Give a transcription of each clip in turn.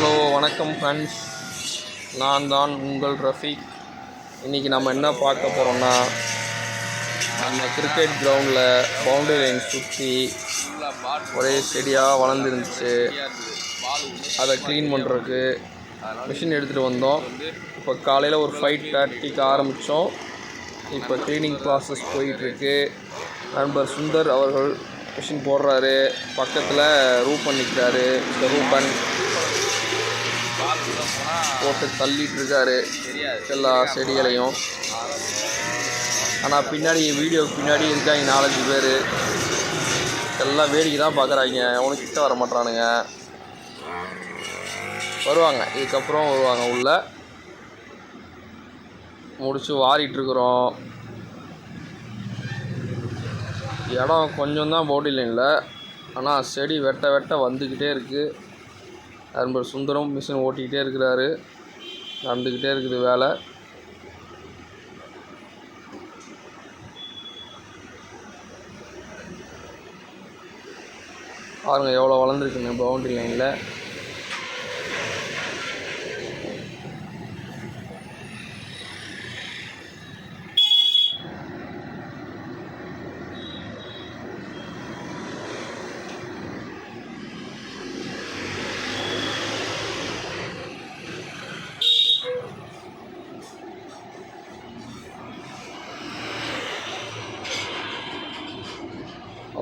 Hello வணக்கம் friends நான் தான் உங்கள் ரஃபீக். இன்றைக்கி நம்ம என்ன பார்க்க போகிறோம்னா நம்ம கிரிக்கெட் கிரவுண்டில் பவுண்டரி லைன் சுற்றி ஒரே செடியாக வளர்ந்துருந்துச்சு. அதை க்ளீன் பண்ணுறதுக்கு மிஷின் எடுத்துகிட்டு வந்தோம். இப்போ காலையில் ஒரு ஃபைவ் தேர்ட்டிக்கு ஆரம்பித்தோம் இப்போ க்ளீனிங் ப்ராசஸ் போயிட்டுருக்கு. நண்பர் சுந்தர் அவர்கள் மிஷின் போடுறாரு. பக்கத்தில் ரூபன் நிற்கிறாரு இந்த ரூபன் போட்டு தள்ளிட்டு இருக்காரு எல்லா செடிகளையும். ஆனால் பின்னாடி வீடியோக்கு பின்னாடி இருக்காங்க நாலஞ்சு பேர். எல்லாம் வேடிக்கை தான் பார்க்குறாங்க அவனுக்கு கிட்ட வர மாட்டானுங்க வருவாங்க. இதுக்கப்புறம் வருவாங்க உள்ள. முடிச்சு வாரிட்டுருக்குறோம். இடம் கொஞ்சம் தான் பவுண்டரி ஆனால் செடி வெட்ட வெட்ட வந்துக்கிட்டே இருக்குது நண்பர் சுந்தரம் மிஷின் ஓட்டிக்கிட்டே இருக்கிறாரு. நடந்துக்கிட்டே இருக்குது வேலை. பாருங்கள் எவ்வளோ வளர்ந்துருக்குங்க பவுண்டரி லைனில்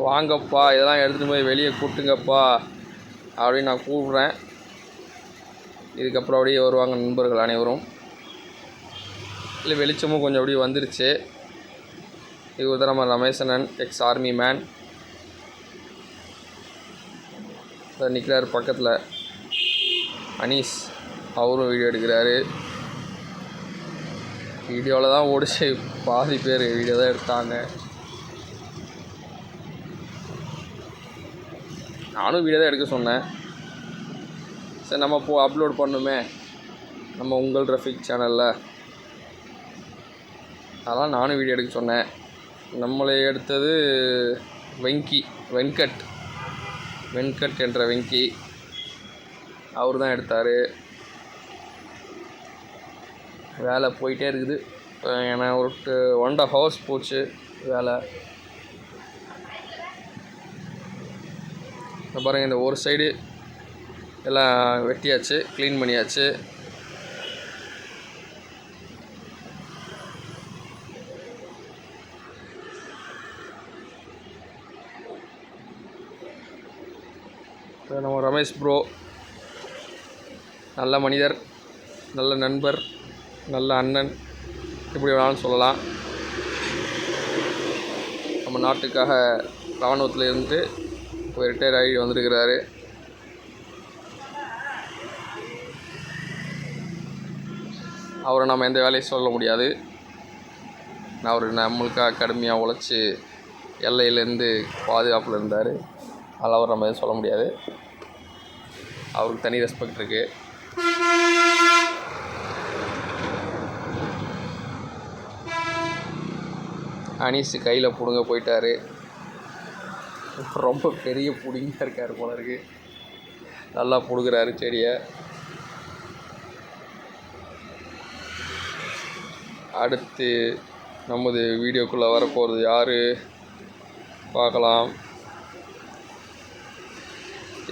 வாங்கப்பா இதெல்லாம் எடுத்துகிட்டு போய் வெளியே கூட்டுங்கப்பா அப்படின்னு நான் கூப்பிட்றேன். இதுக்கப்புறம் அப்படியே வருவாங்க நண்பர்கள் அனைவரும். இல்லை வெளிச்சமும் கொஞ்சம் அப்படியே வந்துருச்சு. இது தான் நம்ம ரமேசனன் எக்ஸ் ஆர்மி மேன் நிற்கிறார் பக்கத்தில். அனீஸ் அவரும் வீடியோ எடுக்கிறாரு. வீடியோவில் தான் ஓடிச்சு. பாதி பேர் வீடியோ தான் எடுத்தாங்க. நானும் வீடியோ தான் எடுக்க சொன்னேன். சரி நம்ம போ அப்லோட் பண்ணுமே. நம்ம உங்கள் ரஃபிக் சேனலில் அதான் நானும் வீடியோ எடுக்க சொன்னேன். நம்மளை எடுத்தது வெங்கி வெங்கட். வெங்கட் என்ற வெங்கி. அவர் தான் எடுத்தார். வேலை போயிட்டே இருக்குது. ஏன்னா ஒரு ஒன் அண்ட் ஆஃப் ஹவர்ஸ் போச்சு வேலை. இந்த பாருங்கள் இந்த ஒரு சைடு எல்லாம் வெட்டியாச்சு க்ளீன் பண்ணியாச்சு. நம்ம ரமேஷ் ப்ரோ நல்ல மனிதர் நல்ல நண்பர் நல்ல அண்ணன் எப்படி வேணாலும் சொல்லலாம். நம்ம நாட்டுக்காக இராணுவத்தில் இருந்து இப்போ ரிட்டையர் ஆகி வந்திருக்கிறாரு. அவரை நம்ம எந்த வேலையும் சொல்ல முடியாது. அவர் நம்மளுக்காக கடுமையாக உழைச்சி எல்லையிலேருந்து பாதுகாப்பில் இருந்தார். அதில் அவர் நம்ம எதுவும் சொல்ல முடியாது. அவருக்கு தனி ரெஸ்பெக்ட் இருக்குது அனீஸ் கையில் பிடுங்க போயிட்டாரு. ரொம்ப பெரிய பிடிங்க இருக்கார் போல இருக்கு. நல்லா பிடுக்கிறாரு செடியை. அடுத்து நமது வீடியோக்குள்ளே வரப்போகிறது யார்? பார்க்கலாம்.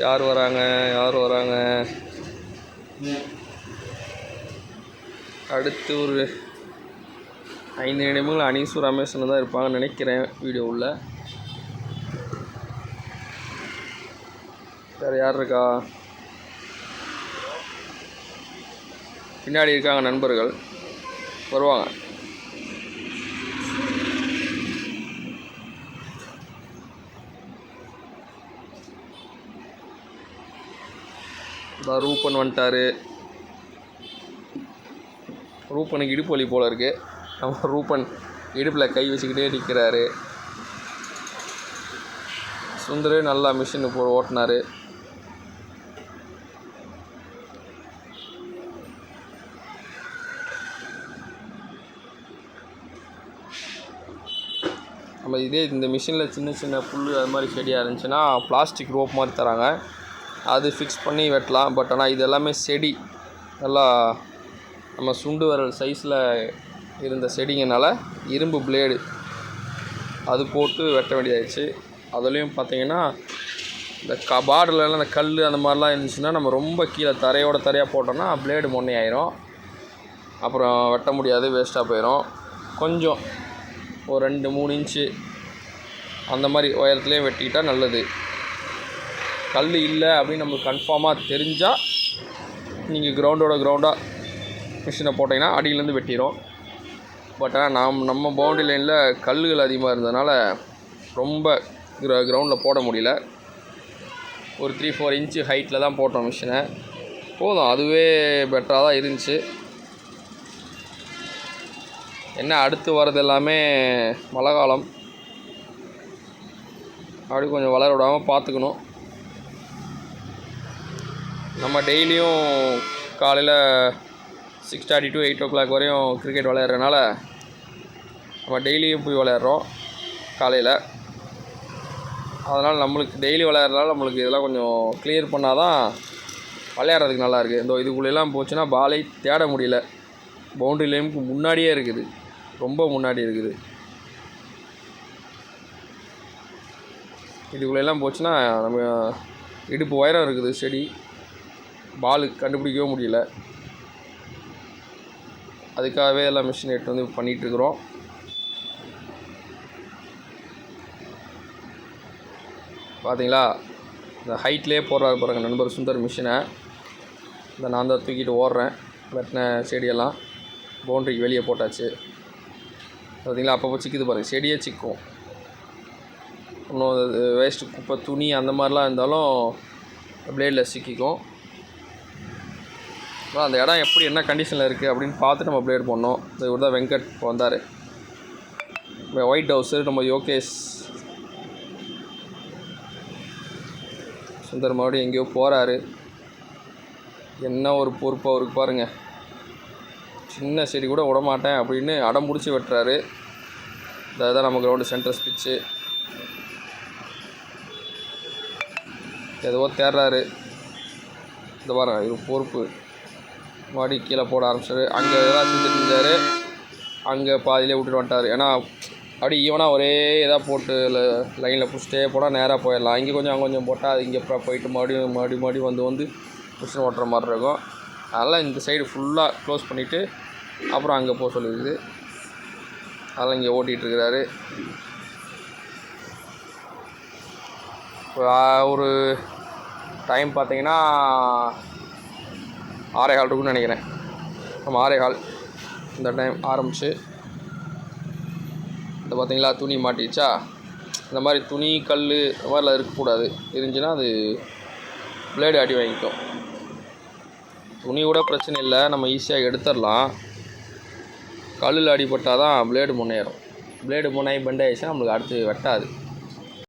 யார் வராங்க? யார் வராங்க? அடுத்து ஒரு ஐந்து நிமிடங்கள் அனீசு ரமேஷன் தான் இருப்பாங்கன்னு நினைக்கிறேன் வீடியோவில் வேறு யார் இருக்கா? பின்னாடி இருக்காங்க நண்பர்கள். வருவாங்க. ரூபன் வந்துட்டாரு. ரூபனுக்கு இடுப்பு வலி போல் இருக்குது நம்ம ரூபன் இடுப்பில் கை வச்சுக்கிட்டே நிற்கிறாரு சுந்தர் நல்லா மிஷின் போ ஓட்டினார். நம்ம இதே இந்த மிஷினில் சின்ன சின்ன புல் அது மாதிரி செடியாக இருந்துச்சுன்னா பிளாஸ்டிக் ரோப் மாதிரி தராங்க. அது ஃபிக்ஸ் பண்ணி வெட்டலாம். பட் ஆனால் இது எல்லாமே செடி. நல்லா நம்ம சுண்டு விரல் சைஸில் இருந்த செடிங்கனால இரும்பு பிளேடு அது போட்டு வெட்ட வேண்டியதாகிடுச்சு அதுலேயும் பார்த்தீங்கன்னா இந்த க பார்டர்லலாம் இந்த கல் அந்த மாதிரிலாம் இருந்துச்சுன்னா நம்ம ரொம்ப கீழே தரையோட தரையாக போட்டோம்னா பிளேடு மொன்னை ஆயிரும் அப்புறம் வெட்ட முடியாது வேஸ்ட்டாக போயிடும் கொஞ்சம் ஒரு ரெண்டு மூணு இன்ச்சு அந்த மாதிரி உயரத்துலேயே வெட்டிக்கிட்டால் நல்லது. கல் இல்லை அப்படின்னு நமக்கு கன்ஃபார்மாக தெரிஞ்சால் நீங்கள் கிரவுண்டோட கிரவுண்டாக மிஷினை போட்டிங்கன்னா அடியிலேருந்து வெட்டிடும் பட் ஆனால் நாம் நம்ம பவுண்டரி லைனில் கல்லுகள் அதிகமாக இருந்ததுனால ரொம்ப கிர கிரவுண்டில் போட முடியல. ஒரு த்ரீ ஃபோர் இன்ச்சு ஹைட்டில் தான் போட்டோம் மிஷினை போதும் அதுவே பெட்டராக தான் இருந்துச்சு. என்ன அடுத்து வர்றது எல்லாமே மழை காலம். அப்படி கொஞ்சம் வளர விடாமல் பார்த்துக்கணும். நம்ம டெய்லியும் காலையில் six thirty to eight o'clock வரையும் கிரிக்கெட் விளையாடுறதுனால நம்ம டெய்லியும் போய் விளையாடுறோம் காலையில். அதனால் நம்மளுக்கு டெய்லி விளையாடுறதுனால நம்மளுக்கு இதெல்லாம் கொஞ்சம் கிளியர் பண்ணால் தான் விளையாடுறதுக்கு நல்லாயிருக்கு இந்த இதுக்குள்ளெல்லாம் போச்சுன்னா பாலை தேட முடியல. பவுண்ட்ரி லைனுக்கு முன்னாடியே இருக்குது. ரொம்ப முன்னாடி இருக்குது. இதுக்குள்ளெல்லாம் போச்சுன்னா நம்ம இடுப்பு உயரம் இருக்குது செடி. பாலு கண்டுபிடிக்கவே முடியல. அதுக்காகவே எல்லாம் மிஷின் எடுத்து வந்து பண்ணிகிட்ருக்குறோம் பார்த்தீங்களா இந்த ஹைட்லேயே போடுறாரு பாருங்கள் நண்பர் சுந்தர் மிஷினை இந்த நான் தான் தூக்கிட்டு ஓடுறேன். வெட்டின செடியெல்லாம் பவுண்ட்ரிக்கு வெளியே போட்டாச்சு. பார்த்தீங்களா? அப்பப்போ சிக்குது பாருங்கள் செடியே சிக்கும். இன்னும் வேஸ்ட்டு குப்பை துணி அந்த மாதிரிலாம் இருந்தாலும் பிளேடில் சிக்கிக்கும். அதான் அந்த இடம் எப்படி என்ன கண்டிஷனில் இருக்குது அப்படின்னு பார்த்துட்டு நம்ம பிளேட் பண்ணோம் இந்த இவர் தான் வெங்கட் இப்போ வந்தார். ஒயிட் ஹவுஸு நம்ம யோகேஷ். சுந்தர் மறுபடியும் எங்கேயோ போகிறாரு என்ன ஒரு பொறுப்பு அவருக்கு பாருங்கள் சின்ன செடி கூட விட மாட்டேன் அப்படின்னு அடம் பிடிச்சி வெட்டுறாரு. அதுதான் நம்ம கிரவுண்டு சென்டர் ஸ்பிச்சு எதுவோ தேடுறாரு. இந்த பாருங்க இது பொறுப்பு. மாடி கீழே போட ஆரம்பிச்சாரு. அங்கே எதாவது செஞ்சுட்டு இருந்தார். அங்கே பாதியிலே விட்டுட்டு வந்துட்டார். ஏன்னா அப்படி ஈவனாக ஒரே இதாக போட்டு லைனில் பிடிச்சிட்டே போனால் நேராக போயிடலாம். இங்கே கொஞ்சம் அங்கே கொஞ்சம் போட்டால் அது இங்கே அப்புறம் போயிட்டு மறுபடியும் மறுபடியும் மறுபடியும் வந்து வந்து மிஷின் ஓட்டுற மாதிரி இருக்கும். அதனால் இந்த சைடு ஃபுல்லாக க்ளோஸ் பண்ணிவிட்டு அப்புறம் அங்கே போக சொல்லிடுது. அதெல்லாம் இங்கே ஓட்டிகிட்டு இருக்கிறாரு ஒரு டைம் பார்த்தீங்கன்னா ஆறே கால் இருக்குன்னு நினைக்கிறேன். நம்ம ஆறே கால். இந்த டைம் ஆரம்பிச்சு. இந்த பார்த்தீங்களா துணி மாட்டிச்சா இந்த மாதிரி துணி கல் இந்த மாதிரிலாம் இருக்கக்கூடாது. இருந்துச்சுன்னா அது பிளேடு அடி வாங்கிக்கும். துணி கூட பிரச்சனை இல்லை. நம்ம ஈஸியாக எடுத்துடலாம். கல்லில் அடிபட்டால் தான் பிளேடு முன்னேறும் பிளேடு முன்னாடி பெண்டாயிடுச்சுன்னா நம்மளுக்கு அடுத்து வெட்டாது.